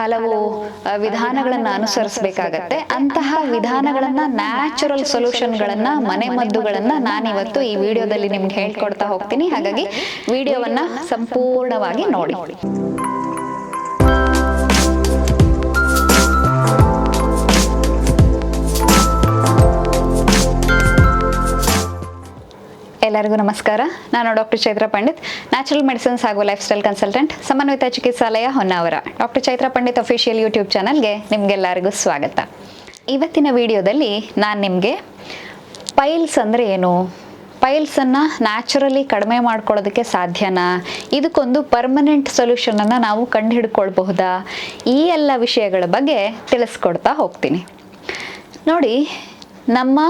ಹಲವು ವಿಧಾನಗಳನ್ನ ಅನುಸರಿಸಬೇಕಾಗತ್ತೆ. ಅಂತಹ ವಿಧಾನಗಳನ್ನ ನ್ಯಾಚುರಲ್ ಸೊಲ್ಯೂಷನ್ಗಳನ್ನ ಮನೆ ಮದ್ದುಗಳನ್ನ ನಾನಿವತ್ತು ಈ ವಿಡಿಯೋದಲ್ಲಿ ನಿಮ್ಗೆ ಹೇಳ್ಕೊಡ್ತಾ ಹೋಗ್ತೀನಿ. ಹಾಗಾಗಿ ವಿಡಿಯೋವನ್ನ ಸಂಪೂರ್ಣವಾಗಿ ನೋಡಿ. ಎಲ್ಲರಿಗೂ ನಮಸ್ಕಾರ. ನಾನು doctor Chaitra Pandit, natural medicines ಹಾಗೂ lifestyle consultant, Samanvita ಚಿಕಿತ್ಸಾಲಯ Honnavar. Doctor Chaitra Pandit official YouTube ಚಾನಲ್ಗೆ ನಿಮಗೆಲ್ಲರಿಗೂ ಸ್ವಾಗತ. ಇವತ್ತಿನ ವಿಡಿಯೋದಲ್ಲಿ ನಾನು ನಿಮಗೆ ಪೈಲ್ಸ್ ಅಂದರೆ ಏನು? ಪೈಲ್ಸನ್ನು ನ್ಯಾಚುರಲಿ ಕಡಿಮೆ ಮಾಡ್ಕೊಳ್ಳೋದಕ್ಕೆ ಸಾಧ್ಯನಾ? ಇದಕ್ಕೊಂದು ಪರ್ಮನೆಂಟ್ ಸೊಲ್ಯೂಷನನ್ನು ನಾವು ಕಂಡುಹಿಡ್ಕೊಳ್ಬಹುದಾ? ಈ ಎಲ್ಲ ವಿಷಯಗಳ ಬಗ್ಗೆ ತಿಳಿಸ್ಕೊಡ್ತಾ ಹೋಗ್ತೀನಿ. ನೋಡಿ ನಮ್ಮ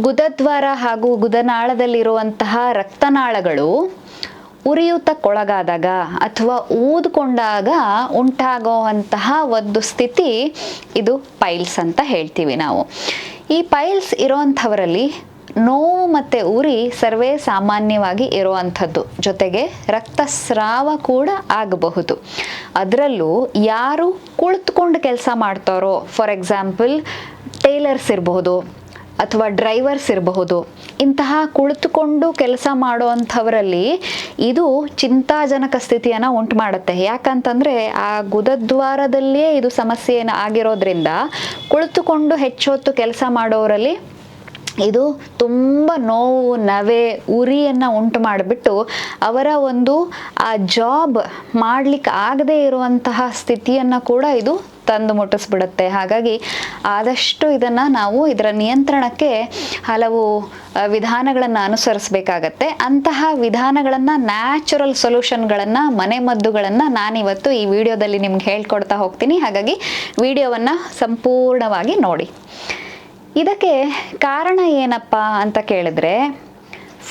ಗುದದ್ವಾರ ಹಾಗೂ ಗುದನಾಳದಲ್ಲಿರುವಂತಹ ರಕ್ತನಾಳಗಳು ಉರಿಯೂತಕ್ಕೊಳಗಾದಾಗ ಅಥವಾ ಊದ್ಕೊಂಡಾಗ ಉಂಟಾಗುವಂತಹ ಒಂದು ಸ್ಥಿತಿ ಇದು ಪೈಲ್ಸ್ ಅಂತ ಹೇಳ್ತೀವಿ ನಾವು. ಈ ಪೈಲ್ಸ್ ಇರೋವಂಥವರಲ್ಲಿ ನೋವು ಮತ್ತು ಉರಿ ಸರ್ವೇ ಸಾಮಾನ್ಯವಾಗಿ ಇರುವಂಥದ್ದು. ಜೊತೆಗೆ ರಕ್ತಸ್ರಾವ ಕೂಡ ಆಗಬಹುದು. ಅದರಲ್ಲೂ ಯಾರು ಕುಳಿತುಕೊಂಡು ಕೆಲಸ ಮಾಡ್ತಾರೋ, ಫಾರ್ ಎಕ್ಸಾಂಪಲ್ ಟೇಲರ್ಸ್ ಇರಬಹುದು ಅಥವಾ ಡ್ರೈವರ್ಸ್ ಇರಬಹುದು. ಇಂತಹ ಕುಳಿತುಕೊಂಡು ಕೆಲಸ ಮಾಡುವಂಥವರಲ್ಲಿ ಇದು ಚಿಂತಾಜನಕ ಸ್ಥಿತಿಯನ್ನು ಉಂಟು ಮಾಡುತ್ತೆ ಯಾಕಂತಂದರೆ ಆ ಗುದದ್ವಾರದಲ್ಲಿಯೇ ಇದು ಸಮಸ್ಯೆ ಆಗಿರೋದ್ರಿಂದ ಕುಳಿತುಕೊಂಡು ಹೆಚ್ಚೊತ್ತು ಕೆಲಸ ಮಾಡೋರಲ್ಲಿ ಇದು ತುಂಬ ನೋವು, ನವೆ, ಉರಿಯನ್ನು ಉಂಟು ಮಾಡಿಬಿಟ್ಟು ಅವರ ಒಂದು ಆ ಜಾಬ್ ಮಾಡಲಿಕ್ಕೆ ಆಗದೇ ಇರುವಂತಹ ಸ್ಥಿತಿಯನ್ನು ಕೂಡ ಇದು ತಂದು ಮುಟ್ಟಿಸ್ಬಿಡುತ್ತೆ. ಹಾಗಾಗಿ ಆದಷ್ಟು ಇದನ್ನು ನಾವು ಇದರ ನಿಯಂತ್ರಣಕ್ಕೆ ಹಲವು ವಿಧಾನಗಳನ್ನು ಅನುಸರಿಸಬೇಕಾಗತ್ತೆ. ಅಂತಹ ವಿಧಾನಗಳನ್ನು ನ್ಯಾಚುರಲ್ ಸೊಲ್ಯೂಷನ್ಗಳನ್ನು ಮನೆ ಮದ್ದುಗಳನ್ನು ನಾನಿವತ್ತು ಈ ವಿಡಿಯೋದಲ್ಲಿ ನಿಮ್ಗೆ ಹೇಳ್ಕೊಡ್ತಾ ಹೋಗ್ತೀನಿ. ಹಾಗಾಗಿ ವಿಡಿಯೋವನ್ನು ಸಂಪೂರ್ಣವಾಗಿ ನೋಡಿ. ಇದಕ್ಕೆ ಕಾರಣ ಏನಪ್ಪ ಅಂತ ಕೇಳಿದ್ರೆ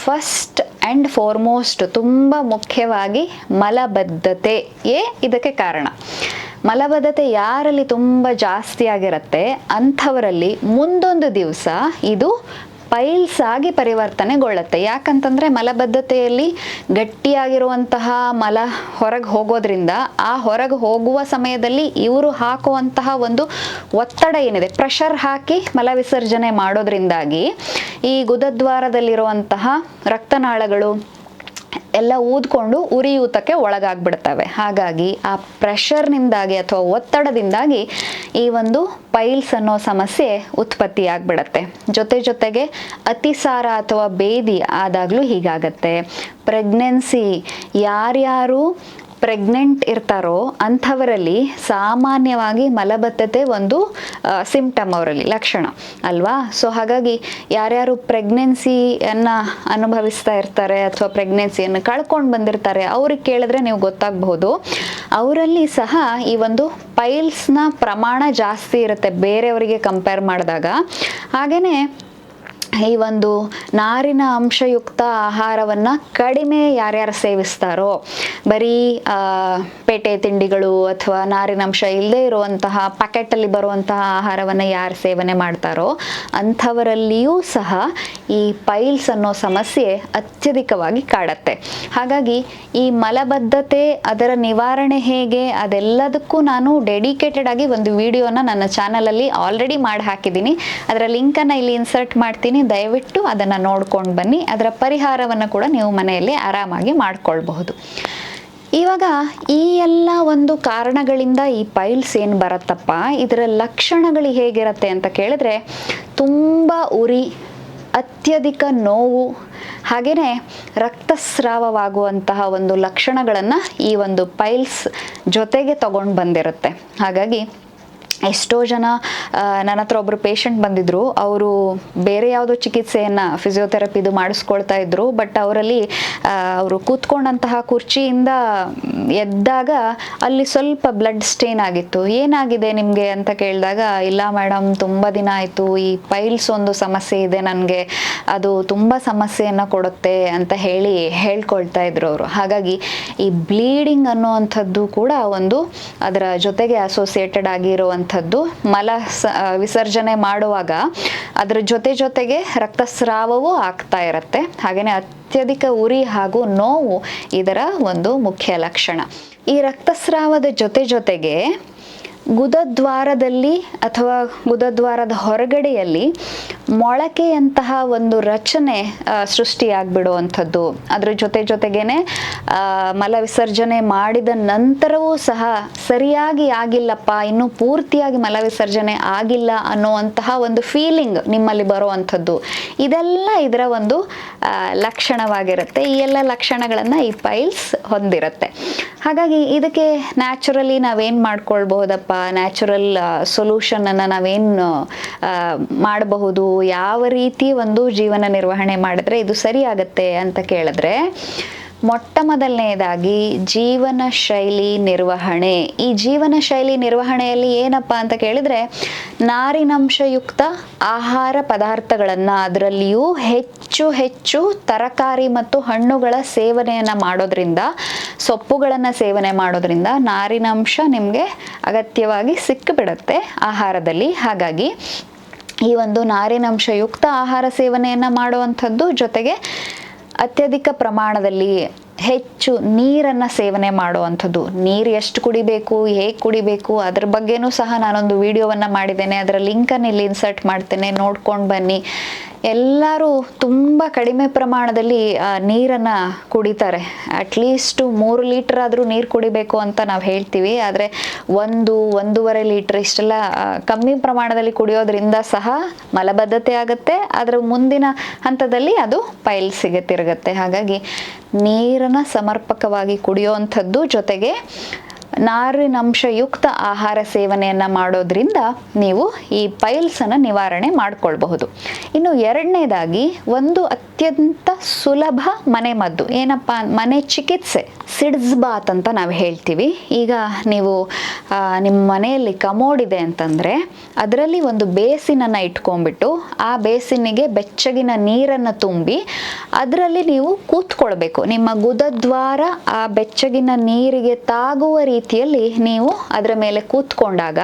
ಫಸ್ಟ್ ಆ್ಯಂಡ್ ಫಾರ್ಮೋಸ್ಟ್ ತುಂಬ ಮುಖ್ಯವಾಗಿ ಮಲಬದ್ಧತೆಯೇ ಇದಕ್ಕೆ ಕಾರಣ. ಮಲಬದ್ಧತೆ ಯಾರಲ್ಲಿ ತುಂಬ ಜಾಸ್ತಿ ಆಗಿರುತ್ತೆ, ಅಂಥವರಲ್ಲಿ ಮುಂದೊಂದು ದಿವಸ ಇದು ಪೈಲ್ಸ್ ಆಗಿ ಪರಿವರ್ತನೆಗೊಳ್ಳುತ್ತೆ. ಯಾಕಂತಂದರೆ ಮಲಬದ್ಧತೆಯಲ್ಲಿ ಗಟ್ಟಿಯಾಗಿರುವಂತಹ ಮಲ ಹೊರಗೆ ಹೋಗೋದ್ರಿಂದ ಆ ಹೊರಗೆ ಹೋಗುವ ಸಮಯದಲ್ಲಿ ಇವರು ಹಾಕುವಂತಹ ಒಂದು ಒತ್ತಡ ಏನಿದೆ ಪ್ರೆಷರ್ ಹಾಕಿ ಮಲ ವಿಸರ್ಜನೆ ಮಾಡೋದ್ರಿಂದಾಗಿ ಈ ಗುದದ್ವಾರದಲ್ಲಿರುವಂತಹ ರಕ್ತನಾಳಗಳು ಎಲ್ಲ ಊದ್ಕೊಂಡು ಉರಿಯೂತಕ್ಕೆ ಒಳಗಾಗ್ಬಿಡ್ತವೆ. ಹಾಗಾಗಿ ಆ ಪ್ರೆಷರ್ನಿಂದಾಗಿ ಅಥವಾ ಒತ್ತಡದಿಂದಾಗಿ ಈ ಒಂದು ಪೈಲ್ಸ್ ಅನ್ನೋ ಸಮಸ್ಯೆ ಉತ್ಪತ್ತಿ ಆಗ್ಬಿಡತ್ತೆ. ಜೊತೆ ಜೊತೆಗೆ ಅತಿಸಾರ ಅಥವಾ ಬೇದಿ ಆದಾಗಲೂ ಹೀಗಾಗತ್ತೆ. ಪ್ರೆಗ್ನೆನ್ಸಿ ಯಾರ್ಯಾರು ಪ್ರೆಗ್ನೆಂಟ್ ಇರ್ತಾರೋ ಅಂಥವರಲ್ಲಿ ಸಾಮಾನ್ಯವಾಗಿ ಮಲಬದ್ಧತೆ ಒಂದು ಸಿಂಪ್ಟಮ್ ಅವರಲ್ಲಿ, ಲಕ್ಷಣ ಅಲ್ವಾ? ಸೊ ಹಾಗಾಗಿ ಯಾರ್ಯಾರು ಪ್ರೆಗ್ನೆನ್ಸಿಯನ್ನು ಅನುಭವಿಸ್ತಾ ಇರ್ತಾರೆ ಅಥವಾ ಪ್ರೆಗ್ನೆನ್ಸಿಯನ್ನು ಕಳ್ಕೊಂಡು ಬಂದಿರ್ತಾರೆ, ಅವ್ರಿಗೆ ಕೇಳಿದ್ರೆ ನೀವು ಗೊತ್ತಾಗಬಹುದು. ಅವರಲ್ಲಿ ಸಹ ಈ ಒಂದು ಪೈಲ್ಸ್ನ ಪ್ರಮಾಣ ಜಾಸ್ತಿ ಇರುತ್ತೆ, ಬೇರೆಯವರಿಗೆ ಕಂಪೇರ್ ಮಾಡಿದಾಗ. ಹಾಗೆಯೇ ಈ ಒಂದು ನಾರಿನ ಅಂಶಯುಕ್ತ ಆಹಾರವನ್ನು ಕಡಿಮೆ ಯಾರ್ಯಾರು ಸೇವಿಸ್ತಾರೋ, ಬರೀ ಪೇಟೆ ತಿಂಡಿಗಳು ಅಥವಾ ನಾರಿನ ಅಂಶ ಇಲ್ಲದೆ ಇರುವಂತಹ ಪ್ಯಾಕೆಟಲ್ಲಿ ಬರುವಂತಹ ಆಹಾರವನ್ನು ಯಾರು ಸೇವನೆ ಮಾಡ್ತಾರೋ, ಅಂಥವರಲ್ಲಿಯೂ ಸಹ ಈ ಪೈಲ್ಸ್ ಅನ್ನೋ ಸಮಸ್ಯೆ ಅತ್ಯಧಿಕವಾಗಿ ಕಾಡತ್ತೆ. ಹಾಗಾಗಿ ಈ ಮಲಬದ್ಧತೆ, ಅದರ ನಿವಾರಣೆ ಹೇಗೆ, ಅದೆಲ್ಲದಕ್ಕೂ ನಾನು ಡೆಡಿಕೇಟೆಡ್ ಆಗಿ ಒಂದು ವಿಡಿಯೋನ ನನ್ನ ಚಾನಲಲ್ಲಿ ಆಲ್ರೆಡಿ ಮಾಡಿ ಹಾಕಿದ್ದೀನಿ ಅದರ ಲಿಂಕನ್ನು ಇಲ್ಲಿ ಇನ್ಸರ್ಟ್ ಮಾಡ್ತೀನಿ. ದಯವಿಟ್ಟು ಅದನ್ನು ನೋಡ್ಕೊಂಡು ಬನ್ನಿ. ಅದರ ಪರಿಹಾರವನ್ನು ಕೂಡ ನೀವು ಮನೆಯಲ್ಲಿ ಆರಾಮಾಗಿ ಮಾಡಿಕೊಳ್ಬಹುದು. ಇವಾಗ ಈ ಎಲ್ಲ ಒಂದು ಕಾರಣಗಳಿಂದ ಈ ಪೈಲ್ಸ್ ಏನು ಬರುತ್ತಪ್ಪ? ಇದರ ಲಕ್ಷಣಗಳು ಹೇಗಿರುತ್ತೆ ಅಂತ ಕೇಳಿದ್ರೆ ತುಂಬ ಉರಿ, ಅತ್ಯಧಿಕ ನೋವು ಹಾಗೆಯೇ ರಕ್ತಸ್ರಾವವಾಗುವಂತಹ ಒಂದು ಲಕ್ಷಣಗಳನ್ನು ಈ ಒಂದು ಪೈಲ್ಸ್ ಜೊತೆಗೆ ತಗೊಂಡು ಬಂದಿರುತ್ತೆ. ಹಾಗಾಗಿ ಎಷ್ಟೋ ಜನ ನನ್ನ ಹತ್ರ ಒಬ್ಬರು ಪೇಷಂಟ್ ಬಂದಿದ್ರು. ಅವರು ಬೇರೆ ಯಾವುದೋ ಚಿಕಿತ್ಸೆಯನ್ನು ಫಿಸಿಯೋಥೆರಪಿದು ಮಾಡಿಸ್ಕೊಳ್ತಾ ಇದ್ದರು ಬಟ್ ಅವರಲ್ಲಿ ಅವರು ಕೂತ್ಕೊಂಡಂತಹ ಕುರ್ಚಿಯಿಂದ ಎದ್ದಾಗ ಅಲ್ಲಿ ಸ್ವಲ್ಪ ಬ್ಲಡ್ ಸ್ಟೇನ್ ಆಗಿತ್ತು. ಏನಾಗಿದೆ ನಿಮಗೆ ಅಂತ ಕೇಳಿದಾಗ, ಇಲ್ಲ ಮೇಡಮ್ ತುಂಬ ದಿನ ಆಯಿತು. ಈ ಪೈಲ್ಸ್ ಒಂದು ಸಮಸ್ಯೆ ಇದೆ ನನಗೆ. ಅದು ತುಂಬ ಸಮಸ್ಯೆಯನ್ನು ಕೊಡುತ್ತೆ ಅಂತ ಹೇಳಿ ಹೇಳ್ಕೊಳ್ತಾ ಇದ್ರು ಅವರು. ಹಾಗಾಗಿ ಈ ಬ್ಲೀಡಿಂಗ್ ಅನ್ನುವಂಥದ್ದು ಕೂಡ ಒಂದು ಅದರ ಜೊತೆಗೆ ಅಸೋಸಿಯೇಟೆಡ್ ಆಗಿರುವಂಥದ್ದು ಮಲ ವಿಸರ್ಜನೆ ಮಾಡುವಾಗ ಅದರ ಜೊತೆ ಜೊತೆಗೆ ರಕ್ತಸ್ರಾವವೂ ಆಗ್ತಾ ಇರುತ್ತೆ. ಹಾಗೆಯೇ ಅತ್ಯಧಿಕ ಉರಿ ಹಾಗೂ ನೋವು ಇದರ ಒಂದು ಮುಖ್ಯ ಲಕ್ಷಣ. ಈ ರಕ್ತಸ್ರಾವದ ಜೊತೆ ಜೊತೆಗೆ ಗುದದ್ವಾರದಲ್ಲಿ ಅಥವಾ ಗುದದ್ವಾರದ ಹೊರಗಡೆಯಲ್ಲಿ ಮೊಳಕೆಯಂತಹ ಒಂದು ರಚನೆ ಸೃಷ್ಟಿಯಾಗ್ಬಿಡುವಂಥದ್ದು. ಅದ್ರ ಜೊತೆ ಜೊತೆಗೇನೆ ಮಲ ವಿಸರ್ಜನೆ ಮಾಡಿದ ನಂತರವೂ ಸಹ ಸರಿಯಾಗಿ ಆಗಿಲ್ಲಪ್ಪ, ಇನ್ನೂ ಪೂರ್ತಿಯಾಗಿ ಮಲ ವಿಸರ್ಜನೆ ಆಗಿಲ್ಲ ಅನ್ನುವಂತಹ ಒಂದು ಫೀಲಿಂಗ್ ನಿಮ್ಮಲ್ಲಿ ಬರುವಂಥದ್ದು. ಇದೆಲ್ಲ ಇದರ ಒಂದು ಲಕ್ಷಣವಾಗಿರುತ್ತೆ. ಈ ಎಲ್ಲ ಲಕ್ಷಣಗಳನ್ನು ಈ ಪೈಲ್ಸ್ ಹೊಂದಿರುತ್ತೆ. ಹಾಗಾಗಿ ಇದಕ್ಕೆ ನ್ಯಾಚುರಲಿ ನಾವೇನು ಮಾಡ್ಕೊಳ್ಬಹುದಪ್ಪ ನ್ಯಾಚುರಲ್ ಸೊಲ್ಯೂಷನನ್ನು ನಾವೇನು ಮಾಡಬಹುದು ಯಾವ ರೀತಿ ಒಂದು ಜೀವನ ನಿರ್ವಹಣೆ ಮಾಡಿದ್ರೆ ಇದು ಸರಿಯಾಗತ್ತೆ ಅಂತ ಕೇಳಿದ್ರೆ ಮೊಟ್ಟ ಮೊದಲನೆಯದಾಗಿ ಜೀವನ ಶೈಲಿ ನಿರ್ವಹಣೆ. ಈ ಜೀವನ ಶೈಲಿ ನಿರ್ವಹಣೆಯಲ್ಲಿ ಏನಪ್ಪ ಅಂತ ಕೇಳಿದ್ರೆ, ನಾರಿನಂಶಯುಕ್ತ ಆಹಾರ ಪದಾರ್ಥಗಳನ್ನು ಅದರಲ್ಲಿಯೂ ಹೆಚ್ಚು ಹೆಚ್ಚು ತರಕಾರಿ ಮತ್ತು ಹಣ್ಣುಗಳ ಸೇವನೆಯನ್ನು ಮಾಡೋದ್ರಿಂದ, ಸೊಪ್ಪುಗಳನ್ನು ಸೇವನೆ ಮಾಡೋದ್ರಿಂದ ನಾರಿನಂಶ ನಿಮಗೆ ಅಗತ್ಯವಾಗಿ ಸಿಕ್ಕಿಬಿಡುತ್ತೆ ಆಹಾರದಲ್ಲಿ. ಹಾಗಾಗಿ ಈ ಒಂದು ನಾರಿನಂಶಯುಕ್ತ ಆಹಾರ ಸೇವನೆಯನ್ನು ಮಾಡುವಂಥದ್ದು ಜೊತೆಗೆ ಅತ್ಯಧಿಕ ಪ್ರಮಾಣದಲ್ಲಿ ಹೆಚ್ಚು ನೀರನ್ನು ಸೇವನೆ ಮಾಡುವಂಥದ್ದು. ನೀರು ಎಷ್ಟು ಕುಡಿಬೇಕು, ಹೇಗೆ ಕುಡಿಬೇಕು, ಅದ್ರ ಬಗ್ಗೆನೂ ಸಹ ನಾನೊಂದು ವಿಡಿಯೋವನ್ನು ಮಾಡಿದ್ದೇನೆ. ಅದರ ಲಿಂಕನ್ನು ಇಲ್ಲಿ ಇನ್ಸರ್ಟ್ ಮಾಡ್ತೇನೆ. ನೋಡ್ಕೊಂಡು ಬನ್ನಿ. ಎಲ್ಲರೂ ತುಂಬ ಕಡಿಮೆ ಪ್ರಮಾಣದಲ್ಲಿ ನೀರನ್ನು ಕುಡಿತಾರೆ. ಅಟ್ಲೀಸ್ಟು ಮೂರು ಲೀಟರ್ ಆದರೂ ನೀರು ಕುಡಿಬೇಕು ಅಂತ ನಾವು ಹೇಳ್ತೀವಿ. ಆದರೆ ಒಂದು, ಒಂದೂವರೆ ಲೀಟ್ರ್ ಇಷ್ಟೆಲ್ಲ ಕಮ್ಮಿ ಪ್ರಮಾಣದಲ್ಲಿ ಕುಡಿಯೋದ್ರಿಂದ ಸಹ ಮಲಬದ್ಧತೆ ಆಗುತ್ತೆ. ಅದರ ಮುಂದಿನ ಹಂತದಲ್ಲಿ ಅದು ಪೈಲ್ಸಿಗೆ ತಿರುಗುತ್ತೆ. ಹಾಗಾಗಿ ನೀರನ್ನು ಸಮರ್ಪಕವಾಗಿ ಕುಡಿಯುವಂಥದ್ದು ಜೊತೆಗೆ ನಾರಿನಂಶಯುಕ್ತ ಆಹಾರ ಸೇವನೆಯನ್ನು ಮಾಡೋದ್ರಿಂದ ನೀವು ಈ ಪೈಲ್ಸನ್ನು ನಿವಾರಣೆ ಮಾಡಿಕೊಳ್ಬಹುದು. ಇನ್ನು ಎರಡನೇದಾಗಿ ಒಂದು ಅತ್ಯಂತ ಸುಲಭ ಮನೆಮದ್ದು ಏನಪ್ಪ, ಮನೆ ಚಿಕಿತ್ಸೆ. ಸಿಡ್ಸ್ ಬಾತ್ ಅಂತ ನಾವು ಹೇಳ್ತೀವಿ. ಈಗ ನೀವು ನಿಮ್ಮ ಮನೆಯಲ್ಲಿ ಕಮೋಡ್ ಇದೆ ಅಂತಂದರೆ, ಅದರಲ್ಲಿ ಒಂದು ಬೇಸಿನನ್ನು ಇಟ್ಕೊಂಡ್ಬಿಟ್ಟು, ಆ ಬೇಸಿನಿಗೆ ಬೆಚ್ಚಗಿನ ನೀರನ್ನು ತುಂಬಿ, ಅದರಲ್ಲಿ ನೀವು ಕೂತ್ಕೊಳ್ಬೇಕು. ನಿಮ್ಮ ಗುದದ್ವಾರ ಆ ಬೆಚ್ಚಗಿನ ನೀರಿಗೆ ತಾಗುವ ರೀತಿಯಲ್ಲಿ ನೀವು ಅದರ ಮೇಲೆ ಕೂತ್ಕೊಂಡಾಗ,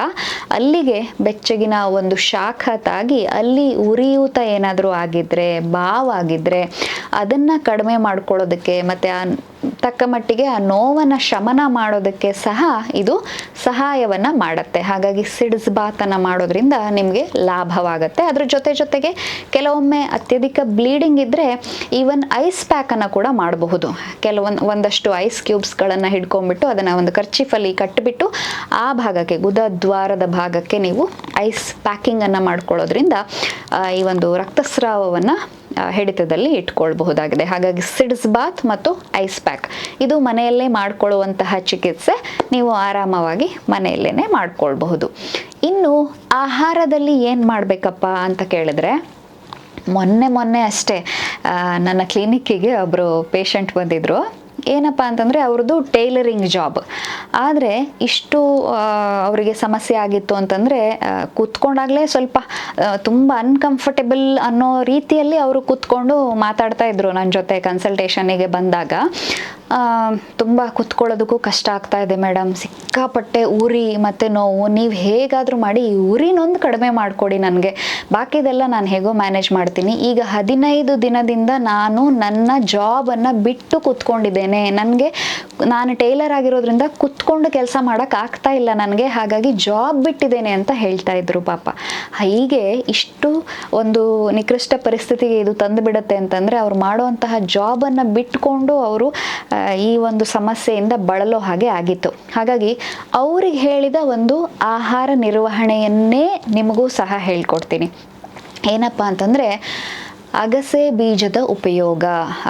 ಅಲ್ಲಿಗೆ ಬೆಚ್ಚಗಿನ ಒಂದು ಶಾಖ ತಾಗಿ, ಅಲ್ಲಿ ಉರಿಯೂತ ಏನಾದರೂ ಆಗಿದ್ರೆ ಬಾವಾಗಿದ್ರೆ ಅದನ್ನು ಕಡಿಮೆ ಮಾಡ್ಕೊಳ್ಳೋದಕ್ಕೆ ಮತ್ತು ಆ ತಕ್ಕ ಆ ನೋವನ್ನು ಶಮನ ಮಾಡೋದಕ್ಕೆ ಸಹ ಇದು ಸಹಾಯವನ್ನು ಮಾಡುತ್ತೆ. ಹಾಗಾಗಿ ಸಿಡ್ಸ್ ಬಾತನ್ನು ಮಾಡೋದ್ರಿಂದ ನಿಮಗೆ ಲಾಭವಾಗುತ್ತೆ. ಅದ್ರ ಜೊತೆ ಜೊತೆಗೆ ಕೆಲವೊಮ್ಮೆ ಅತ್ಯಧಿಕ ಬ್ಲೀಡಿಂಗ್ ಇದ್ದರೆ ಈವನ್ ಐಸ್ ಪ್ಯಾಕನ್ನು ಕೂಡ ಮಾಡಬಹುದು. ಕೆಲವೊಂದು ಒಂದಷ್ಟು ಐಸ್ ಕ್ಯೂಬ್ಸ್ಗಳನ್ನು ಹಿಡ್ಕೊಂಡ್ಬಿಟ್ಟು ಅದನ್ನು ಒಂದು ಕರ್ಚಿಫಲ್ಲಿ ಕಟ್ಟಿಬಿಟ್ಟು ಆ ಭಾಗಕ್ಕೆ ಗುದದ್ವಾರದ ಭಾಗಕ್ಕೆ ನೀವು ಐಸ್ ಪ್ಯಾಕಿಂಗನ್ನು ಮಾಡ್ಕೊಳ್ಳೋದ್ರಿಂದ ಈ ಒಂದು ರಕ್ತಸ್ರಾವವನ್ನು ಹಿಡಿತದಲ್ಲಿ ಇಟ್ಕೊಳ್ಬಹುದಾಗಿದೆ. ಹಾಗಾಗಿ ಸಿಡ್ಸ್ ಬಾತ್ ಮತ್ತು ಐಸ್ ಪ್ಯಾಕ್. ಇದು ಮನೆಯಲ್ಲೇ ಮಾಡಿಕೊಳ್ಳುವಂತಹ ಚಿಕಿತ್ಸೆ ನೀವು ಆರಾಮವಾಗಿ ಮನೆಯಲ್ಲೇ ಮಾಡಿಕೊಳ್ಬಹುದು. ಇನ್ನು ಆಹಾರದಲ್ಲಿ ಏನು ಮಾಡಬೇಕಪ್ಪ ಅಂತ ಕೇಳಿದ್ರೆ, ಮೊನ್ನೆ ಮೊನ್ನೆ ಅಷ್ಟೇ ನನ್ನ ಕ್ಲಿನಿಕ್ಕಿಗೆ ಒಬ್ಬರು ಪೇಷಂಟ್ ಬಂದಿದ್ದರು ಏನಪ್ಪ ಅಂತಂದರೆ ಅವ್ರದ್ದು ಟೈಲರಿಂಗ್ ಜಾಬ್. ಆದರೆ ಇಷ್ಟು ಅವರಿಗೆ ಸಮಸ್ಯೆ ಆಗಿತ್ತು ಅಂತಂದರೆ ಕೂತ್ಕೊಂಡಾಗಲೇ ಸ್ವಲ್ಪ ತುಂಬ ಅನ್ಕಂಫರ್ಟೆಬಲ್ ಅನ್ನೋ ರೀತಿಯಲ್ಲಿ ಅವರು ಕೂತ್ಕೊಂಡು ಮಾತಾಡ್ತಾ ಇದ್ರು ನನ್ನ ಜೊತೆ ಕನ್ಸಲ್ಟೇಷನಿಗೆ ಬಂದಾಗ. ತುಂಬ ಕುತ್ಕೊಳ್ಳೋದಕ್ಕೂ ಕಷ್ಟ ಆಗ್ತಾ ಇದೆ ಮೇಡಮ್ ಸಿಕ್ಕಾಪಟ್ಟೆ ಉರಿ ಮತ್ತು ನೋವು. ನೀವು ಹೇಗಾದರೂ ಮಾಡಿ ಈ ಉರಿನೊಂದು ಕಡಿಮೆ ಮಾಡಿಕೊಡಿ ನನಗೆ. ಬಾಕಿದೆಲ್ಲ ನಾನು ಹೇಗೋ ಮ್ಯಾನೇಜ್ ಮಾಡ್ತೀನಿ. ಈಗ ಹದಿನೈದು ದಿನದಿಂದ ನಾನು ನನ್ನ ಜಾಬನ್ನು ಬಿಟ್ಟು ಕೂತ್ಕೊಂಡಿದ್ದೇನೆ. ನನಗೆ ನಾನು ಟೈಲರ್ ಆಗಿರೋದ್ರಿಂದ ಕುತ್ಕೊಂಡು ಕೆಲಸ ಮಾಡೋಕ್ಕೆ ಆಗ್ತಾ ಇಲ್ಲ ನನಗೆ. ಹಾಗಾಗಿ ಜಾಬ್ ಬಿಟ್ಟಿದ್ದೇನೆ ಅಂತ ಹೇಳ್ತಾ ಇದ್ರು ಪಾಪ. ಹೀಗೆ ಇಷ್ಟು ಒಂದು ನಿಕೃಷ್ಟ ಪರಿಸ್ಥಿತಿಗೆ ಇದು ತಂದು ಬಿಡುತ್ತೆ ಅಂತಂದರೆ ಅವ್ರು ಮಾಡುವಂತಹ ಜಾಬನ್ನು ಬಿಟ್ಕೊಂಡು ಅವರು ಈ ಒಂದು ಸಮಸ್ಯೆಯಿಂದ ಬಳಲೋ ಹಾಗೆ ಆಗಿತ್ತು. ಹಾಗಾಗಿ ಅವ್ರಿಗೆ ಹೇಳಿದ ಒಂದು ಆಹಾರ ನಿರ್ವಹಣೆಯನ್ನೇ ನಿಮಗೂ ಸಹ ಹೇಳ್ಕೊಡ್ತೀನಿ. ಏನಪ್ಪ ಅಂತಂದರೆ ಅಗಸೆ ಬೀಜದ ಉಪಯೋಗ.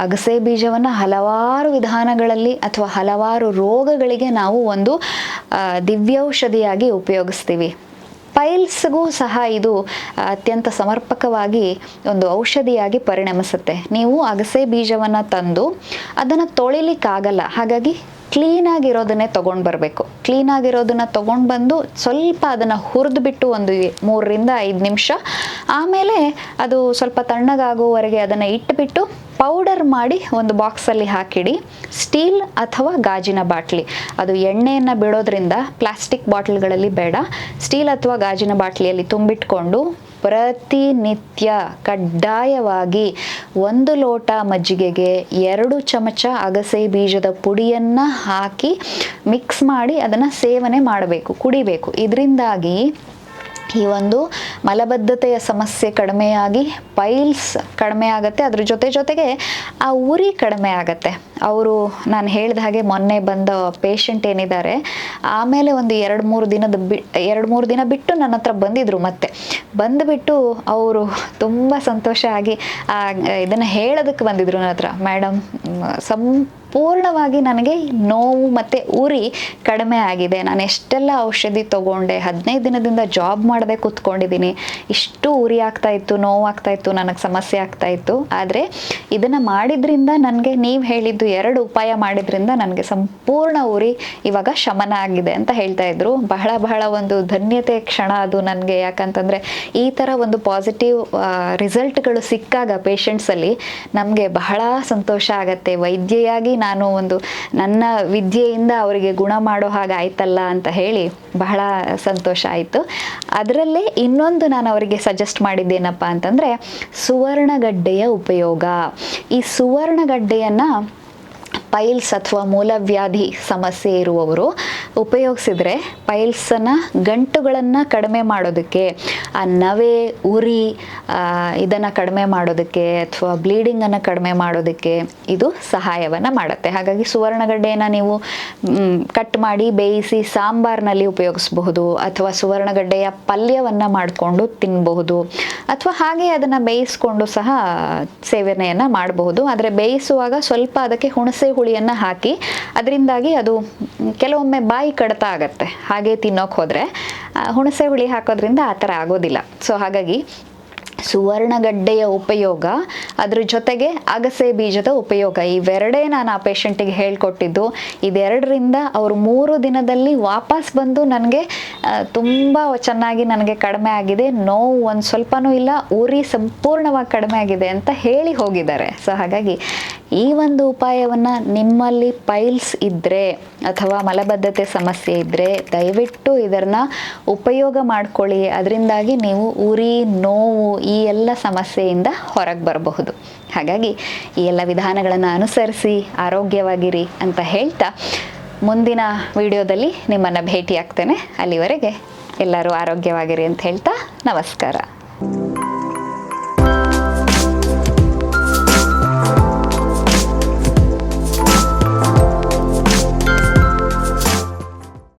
ಅಗಸೆ ಬೀಜವನ್ನು ಹಲವಾರು ವಿಧಾನಗಳಲ್ಲಿ ಅಥವಾ ಹಲವಾರು ರೋಗಗಳಿಗೆ ನಾವು ಒಂದು ದಿವ್ಯೌಷಧಿಯಾಗಿ ಉಪಯೋಗಿಸ್ತೀವಿ. ಪೈಲ್ಸ್ಗೂ ಸಹ ಇದು ಅತ್ಯಂತ ಸಮರ್ಪಕವಾಗಿ ಒಂದು ಔಷಧಿಯಾಗಿ ಪರಿಣಮಿಸುತ್ತೆ. ನೀವು ಅಗಸೆ ಬೀಜವನ್ನು ತಂದು ಅದನ್ನು ತೊಳಿಲಿಕ್ಕಾಗಲ್ಲ. ಹಾಗಾಗಿ ಕ್ಲೀನಾಗಿರೋದನ್ನೇ ತೊಗೊಂಡು ಬರಬೇಕು. ಕ್ಲೀನಾಗಿರೋದನ್ನು ತೊಗೊಂಡು ಬಂದು ಸ್ವಲ್ಪ ಅದನ್ನು ಹುರಿದ್ಬಿಟ್ಟು ಒಂದು ಮೂರರಿಂದ ಐದು ನಿಮಿಷ. ಆಮೇಲೆ ಅದು ಸ್ವಲ್ಪ ತಣ್ಣಗಾಗುವವರೆಗೆ ಅದನ್ನು ಇಟ್ಟುಬಿಟ್ಟು ಪೌಡರ್ ಮಾಡಿ ಒಂದು ಬಾಕ್ಸಲ್ಲಿ ಹಾಕಿಡಿ. ಸ್ಟೀಲ್ ಅಥವಾ ಗಾಜಿನ ಬಾಟ್ಲಿ. ಅದು ಎಣ್ಣೆಯನ್ನು ಬಿಡೋದ್ರಿಂದ ಪ್ಲಾಸ್ಟಿಕ್ ಬಾಟ್ಲ್ಗಳಲ್ಲಿ ಬೇಡ. ಸ್ಟೀಲ್ ಅಥವಾ ಗಾಜಿನ ಬಾಟ್ಲಿಯಲ್ಲಿ ತುಂಬಿಟ್ಕೊಂಡು ಪ್ರತಿನಿತ್ಯ ಕಡ್ಡಾಯವಾಗಿ ಒಂದು ಲೋಟ ಮಜ್ಜಿಗೆಗೆ ಎರಡು ಚಮಚ ಅಗಸೆ ಬೀಜದ ಪುಡಿಯನ್ನು ಹಾಕಿ ಮಿಕ್ಸ್ ಮಾಡಿ ಅದನ್ನು ಸೇವನೆ ಮಾಡಬೇಕು, ಕುಡಿಬೇಕು. ಇದರಿಂದಾಗಿ ಈ ಒಂದು ಮಲಬದ್ಧತೆಯ ಸಮಸ್ಯೆ ಕಡಿಮೆಯಾಗಿ ಪೈಲ್ಸ್ ಕಡಿಮೆ ಆಗುತ್ತೆ ಅದ್ರ ಜೊತೆ ಜೊತೆಗೆ ಆ ಉರಿ ಕಡಿಮೆ ಆಗುತ್ತೆ ಅವರು ನಾನು ಹೇಳಿದ ಹಾಗೆ ಮೊನ್ನೆ ಬಂದ ಪೇಷಂಟ್ ಏನಿದ್ದಾರೆ, ಆಮೇಲೆ ಒಂದು ಎರಡು ಮೂರು ದಿನದ ಬಿ, ಎರಡು ಮೂರು ದಿನ ಬಿಟ್ಟು ನನ್ನ ಹತ್ರ ಬಂದಿದ್ರು ಮತ್ತೆ. ಬಂದುಬಿಟ್ಟು ಅವರು ತುಂಬ ಸಂತೋಷ ಆಗಿ ಇದನ್ನು ಹೇಳೋದಕ್ಕೆ ಬಂದಿದ್ರು ನನ್ನ ಹತ್ರ. ಮೇಡಮ್ ಸಂಪೂರ್ಣವಾಗಿ ನನಗೆ ನೋವು ಮತ್ತು ಉರಿ ಕಡಿಮೆ ಆಗಿದೆ. ನಾನು ಎಷ್ಟೆಲ್ಲ ಔಷಧಿ ತಗೊಂಡೆ, ಹದಿನೈದು ದಿನದಿಂದ ಜಾಬ್ ಮಾಡದೆ ಕೂತ್ಕೊಂಡಿದ್ದೀನಿ. ಇಷ್ಟು ಉರಿ ಆಗ್ತಾ ಇತ್ತು, ನೋವು ಆಗ್ತಾ ಇತ್ತು, ನನಗೆ ಸಮಸ್ಯೆ ಆಗ್ತಾ ಇತ್ತು. ಆದರೆ ಇದನ್ನು ಮಾಡಿದ್ರಿಂದ ನನಗೆ ನೀವು ಹೇಳಿದ್ದು ಎರಡು ಉಪಾಯ ಮಾಡಿದ್ರಿಂದ ನನಗೆ ಸಂಪೂರ್ಣ ಉರಿ ಇವಾಗ ಶಮನ ಆಗಿದೆ ಅಂತ ಹೇಳ್ತಾ ಇದ್ರು. ಬಹಳ ಬಹಳ ಒಂದು ಧನ್ಯತೆ ಕ್ಷಣ ಅದು ನನಗೆ. ಯಾಕಂತಂದರೆ ಈ ಥರ ಒಂದು ಪಾಸಿಟಿವ್ ರಿಸಲ್ಟ್ಗಳು ಸಿಕ್ಕಾಗ ಪೇಷಂಟ್ಸಲ್ಲಿ ನಮಗೆ ಬಹಳ ಸಂತೋಷ ಆಗತ್ತೆ. ವೈದ್ಯೆಯಾಗಿ ನಾನು ಒಂದು ನನ್ನ ವಿದ್ಯೆಯಿಂದ ಅವರಿಗೆ ಗುಣ ಮಾಡೋ ಹಾಗೆ ಆಯ್ತಲ್ಲ ಅಂತ ಹೇಳಿ ಬಹಳ ಸಂತೋಷ ಆಯಿತು. ಅದರಲ್ಲೇ ಇನ್ನೊಂದು ನಾನು ಅವರಿಗೆ ಸಜೆಸ್ಟ್ ಮಾಡಿದ್ದೇನಪ್ಪ ಅಂತಂದರೆ ಸುವರ್ಣಗಡ್ಡೆಯ ಉಪಯೋಗ. ಈ ಸುವರ್ಣಗಡ್ಡೆಯನ್ನು ಪೈಲ್ಸ್ ಅಥವಾ ಮೂಲವ್ಯಾಧಿ ಸಮಸ್ಯೆ ಇರುವವರು ಉಪಯೋಗಿಸಿದ್ರೆ ಪೈಲ್ಸನ್ನು ಗಂಟುಗಳನ್ನು ಕಡಿಮೆ ಮಾಡೋದಕ್ಕೆ ಆ ನವೆ, ಉರಿ ಇದನ್ನು ಕಡಿಮೆ ಮಾಡೋದಕ್ಕೆ ಅಥವಾ ಬ್ಲೀಡಿಂಗನ್ನು ಕಡಿಮೆ ಮಾಡೋದಕ್ಕೆ ಇದು ಸಹಾಯವನ್ನು ಮಾಡುತ್ತೆ. ಹಾಗಾಗಿ ಸುವರ್ಣಗಡ್ಡೆಯನ್ನು ನೀವು ಕಟ್ ಮಾಡಿ ಬೇಯಿಸಿ ಸಾಂಬಾರ್ನಲ್ಲಿ ಉಪಯೋಗಿಸಬಹುದು ಅಥವಾ ಸುವರ್ಣಗಡ್ಡೆಯ ಪಲ್ಯವನ್ನು ಮಾಡಿಕೊಂಡು ತಿನ್ನಬಹುದು ಅಥವಾ ಹಾಗೆ ಅದನ್ನು ಬೇಯಿಸ್ಕೊಂಡು ಸಹ ಸೇವನೆಯನ್ನು ಮಾಡಬಹುದು. ಆದರೆ ಬೇಯಿಸುವಾಗ ಸ್ವಲ್ಪ ಅದಕ್ಕೆ ಹುಣಸೆ ಹುಳಿಯನ್ನು ಹಾಕಿ, ಅದರಿಂದಾಗಿ ಅದು ಕೆಲವೊಮ್ಮೆ ಬಾಯಿ ಕಡತ ಆಗತ್ತೆ. ಹಾಗೆ ತಿನ್ನೋಕೆ ಹೋದರೆ ಹುಣಸೆ ಹುಳಿ ಹಾಕೋದ್ರಿಂದ ಆ ಥರ ಆಗೋದಿಲ್ಲ. ಸೊ ಹಾಗಾಗಿ ಸುವರ್ಣಗಡ್ಡೆಯ ಉಪಯೋಗ, ಅದ್ರ ಜೊತೆಗೆ ಅಗಸೆ ಬೀಜದ ಉಪಯೋಗ, ಇವೆರಡೇ ನಾನು ಆ ಪೇಷಂಟಿಗೆ ಹೇಳ್ಕೊಟ್ಟಿದ್ದು. ಇದೆರಡರಿಂದ ಅವರು ಮೂರು ದಿನದಲ್ಲಿ ವಾಪಸ್ ಬಂದು ನನಗೆ ತುಂಬ ಚೆನ್ನಾಗಿ ನನಗೆ ಕಡಿಮೆ ಆಗಿದೆ. ನೋವು ಒಂದು ಸ್ವಲ್ಪನೂ ಇಲ್ಲ, ಉರಿ ಸಂಪೂರ್ಣವಾಗಿ ಕಡಿಮೆ ಆಗಿದೆ ಅಂತ ಹೇಳಿ ಹೋಗಿದ್ದಾರೆ. ಸೊ ಹಾಗಾಗಿ ಈ ಒಂದು ಉಪಾಯವನ್ನು ನಿಮ್ಮಲ್ಲಿ ಪೈಲ್ಸ್ ಇದ್ದರೆ ಅಥವಾ ಮಲಬದ್ಧತೆ ಸಮಸ್ಯೆ ಇದ್ದರೆ ದಯವಿಟ್ಟು ಇದನ್ನು ಉಪಯೋಗ ಮಾಡ್ಕೊಳ್ಳಿ. ಅದರಿಂದಾಗಿ ನೀವು ಉರಿ, ನೋವು ಈ ಎಲ್ಲ ಸಮಸ್ಯೆಯಿಂದ ಹೊರಗೆ ಬರಬಹುದು. ಹಾಗಾಗಿ ಈ ಎಲ್ಲ ವಿಧಾನಗಳನ್ನು ಅನುಸರಿಸಿ, ಆರೋಗ್ಯವಾಗಿರಿ ಅಂತ ಹೇಳ್ತಾ ಮುಂದಿನ ವಿಡಿಯೋದಲ್ಲಿ ನಿಮ್ಮನ್ನು ಭೇಟಿಯಾಗ್ತೇನೆ. ಅಲ್ಲಿವರೆಗೆ ಎಲ್ಲರೂ ಆರೋಗ್ಯವಾಗಿರಿ ಅಂತ ಹೇಳ್ತಾ ನಮಸ್ಕಾರ.